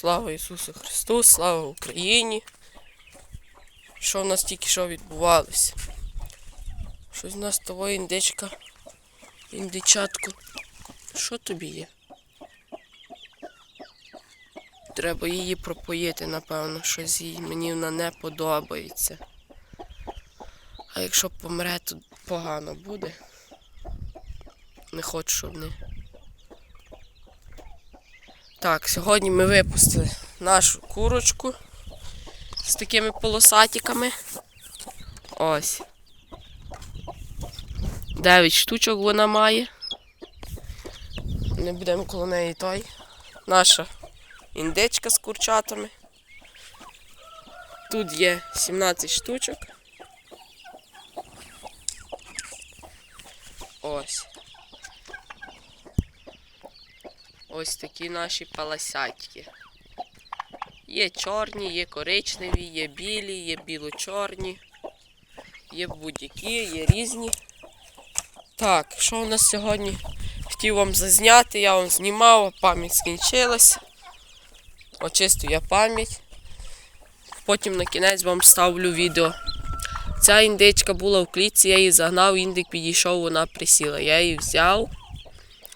Слава Ісусу Христу, слава Україні. Що в нас тільки що відбувалося? Щось у нас того індичка, індичатку. Що тобі є? Треба її пропоїти, напевно, щось їй мені вона не подобається. А якщо помре, то погано буде. Не хочу, щоб не. Так, сьогодні ми випустили нашу курочку з такими полосатиками. Ось. Дев'ять штучок вона має. Не будемо коло неї той. Наша індичка з курчатами. Тут є 17 штучок. Ось. Ось такі наші паласятки. Є чорні, є коричневі, є білі, є біло-чорні, є будь-які, є різні. Так, що у нас сьогодні? Хотів вам зазняти, я вам знімав, пам'ять скінчилася. Очистю я пам'ять. Потім на кінець вам ставлю відео. Ця індичка була в клітці, я її загнав, індик підійшов, вона присіла. Я її взяв,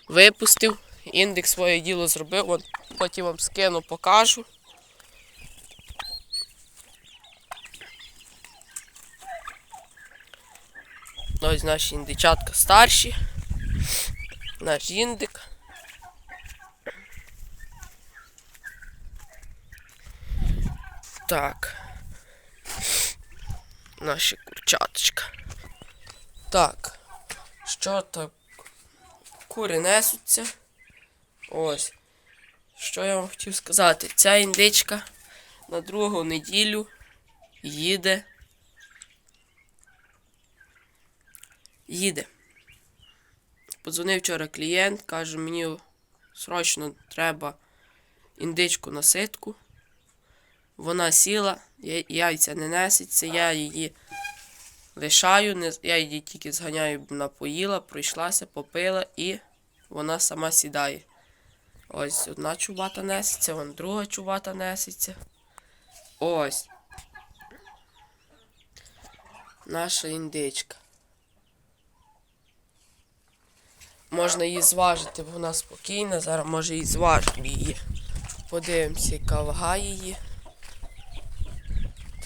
випустив, індик своє діло зробив, от потім вам скину, покажу. Ось наші індичатка старші. Наш індик. Так. Наші курчаточка. Так. Що так? Кури несуться. Ось. Що я вам хотів сказати? Ця індичка на другу неділю їде. Їде. Подзвонив вчора клієнт, каже, мені срочно треба індичку на ситку. Вона сіла, яйця не несеться, я її лишаю, я її тільки зганяю, вона поїла, пройшлася, попила і вона сама сідає. Ось одна чубата несеться, вон друга чубата несеться. Ось. Наша індичка. Можна її зважити, бо вона спокійна. Зараз може і зважимо її. Подивимося, яка вага її.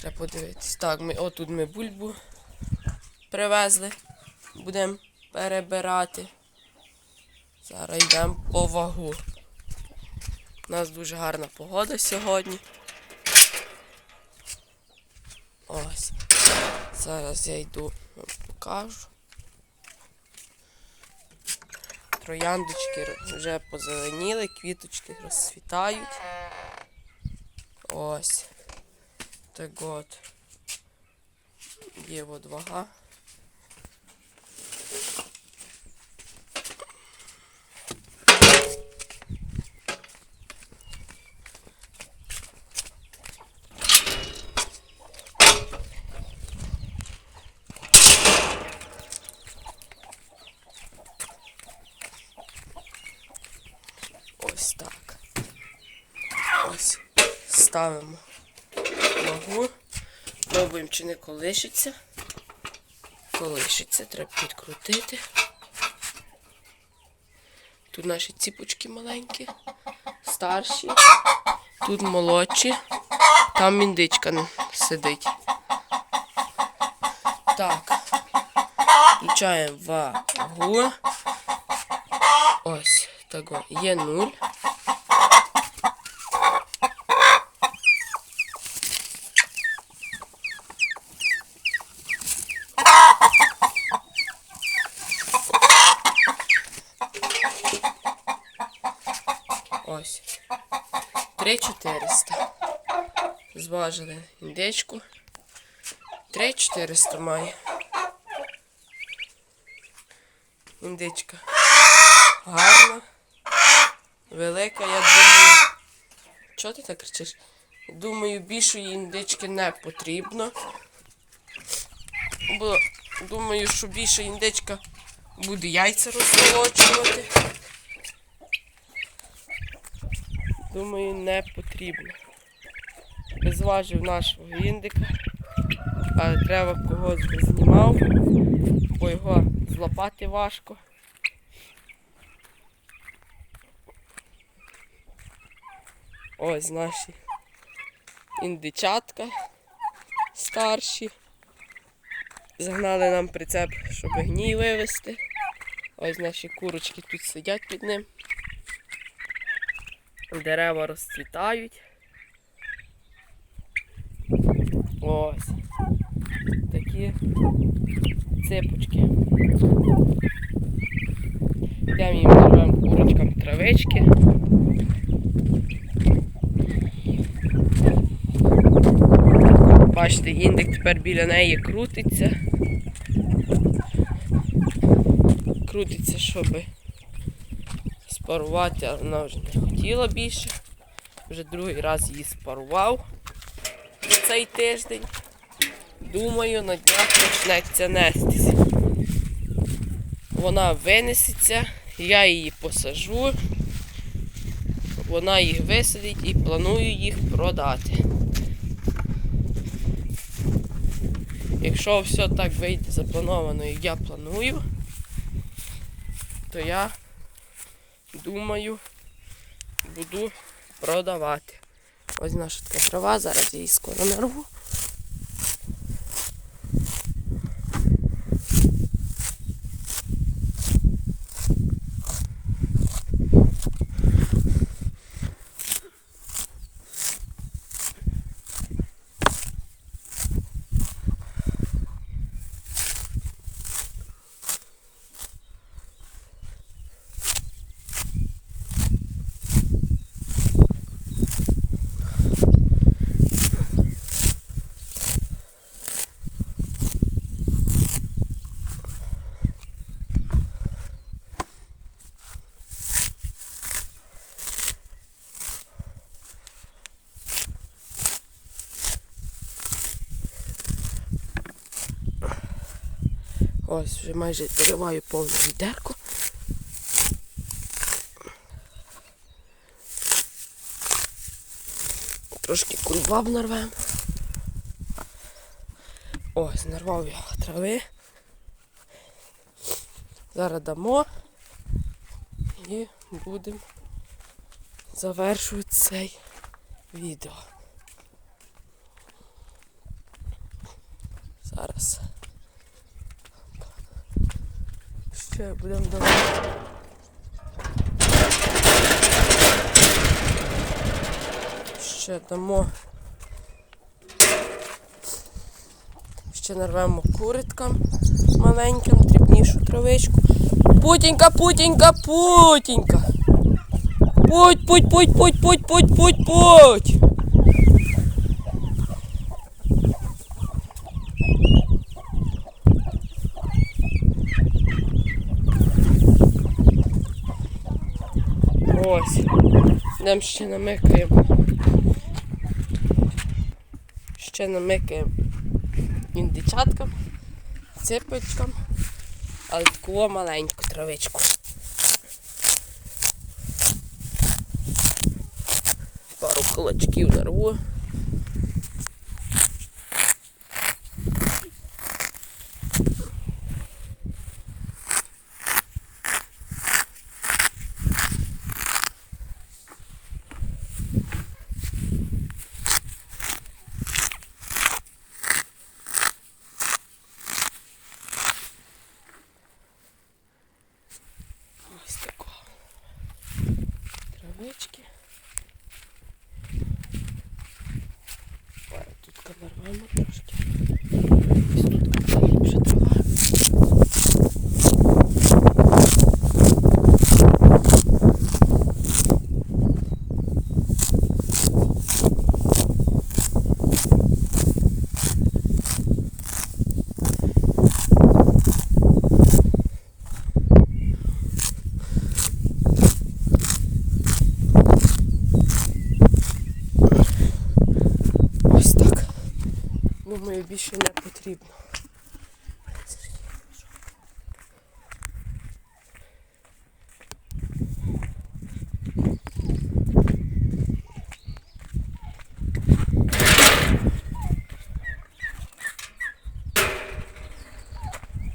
Треба подивитись. Так, ми отут ми бульбу привезли. Будемо перебирати. Зараз йдемо по вагу. У нас дуже гарна погода сьогодні. Ось. Зараз я йду вам покажу. Трояндочки вже позеленіли, квіточки розцвітають. Ось. Так от. Є от вага. Ось так. Ось. Ставимо вагу. Пробуємо, чи не колишиться. Колишиться, треба підкрутити. Тут наші ціпочки маленькі, старші, тут молодші, там індичка сидить. Так. Включаємо вагу. Ось, так о, є нуль. Ось. 3400. Зважили індичку. 3400 має. Індичка. Гарна. Велика, я думаю. Чого ти так кричиш? Думаю, більшої індички не потрібно. Бо думаю, що більше індичка буде яйця розсолочувати. Думаю, не потрібно. Зважив нашого індика, але треба когось знімав, бо його злопати важко. Ось наші індичатка старші. Загнали нам прицеп, щоб гній вивезти. Ось наші курочки тут сидять під ним. Дерева розцвітають. Ось. Такі ципочки. Йдемо їм нарвемо курочкам травички. Бачите, індик тепер біля неї крутиться. Крутиться, щоб спарувати, але вона вже не хотіла більше. Вже другий раз її спарував цей тиждень. Думаю, на днях почнеться нестись. Вона винесеться, я її посажу. Вона їх висадить і планую їх продати. Якщо все так вийде заплановано, як я планую, то я думаю, буду продавати. Ось наша така трава, зараз я її скоро нарву. Ось вже майже дориваю повне відерко. Трошки кульбаб нарвем. Ось, нарвав я трави. Зараз дамо і будемо завершувати цей відео. Зараз. Ще будемо давати. Ще дамо. Ще нарвемо куриткам маленьким, дрібнішу травичку. Путінька, путінька, путінька. Путь, путь, путь, путь, путь, путь, путь, путь. Ось. Йдемо ще намикаємо. Ще намикаємо індичаткам, ципочкам, але таку маленьку травичку. Пару кулачків нарву. Ось такого. Травички. Ой, тут нарвемо трошки. більше не потрібно.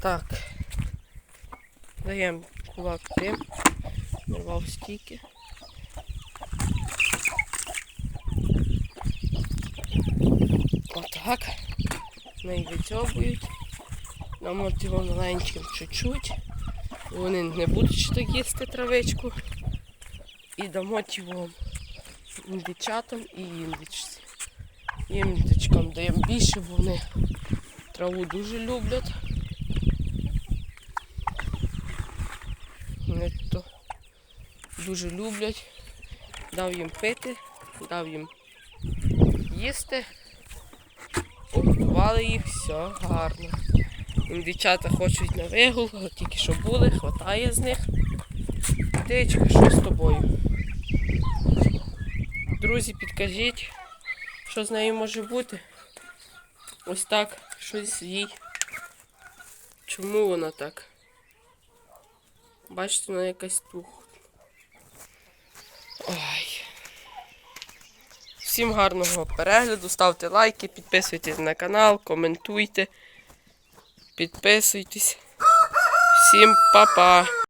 Так, даємо кулак тим, нарвав стійки. Отак. Неї вицьобують. Дамо його маленьким чуть-чуть. Вони не будуть так їсти травичку. І дамо його індичатам і індичці. Індичкам даємо більше, бо вони траву дуже люблять. Вони то дуже люблять. Дав їм пити, дав їм їсти. Погодували їх, все гарно. Індичата хочуть на вигул, тільки що були, хватає з них. Дичка, що з тобою? Друзі, підкажіть, що з нею може бути? Ось так, щось їй. Чому вона так? Бачите, вона якась тух. Ой. Всім гарного перегляду, ставте лайки, підписуйтесь на канал, коментуйте, підписуйтесь. Всім па-па!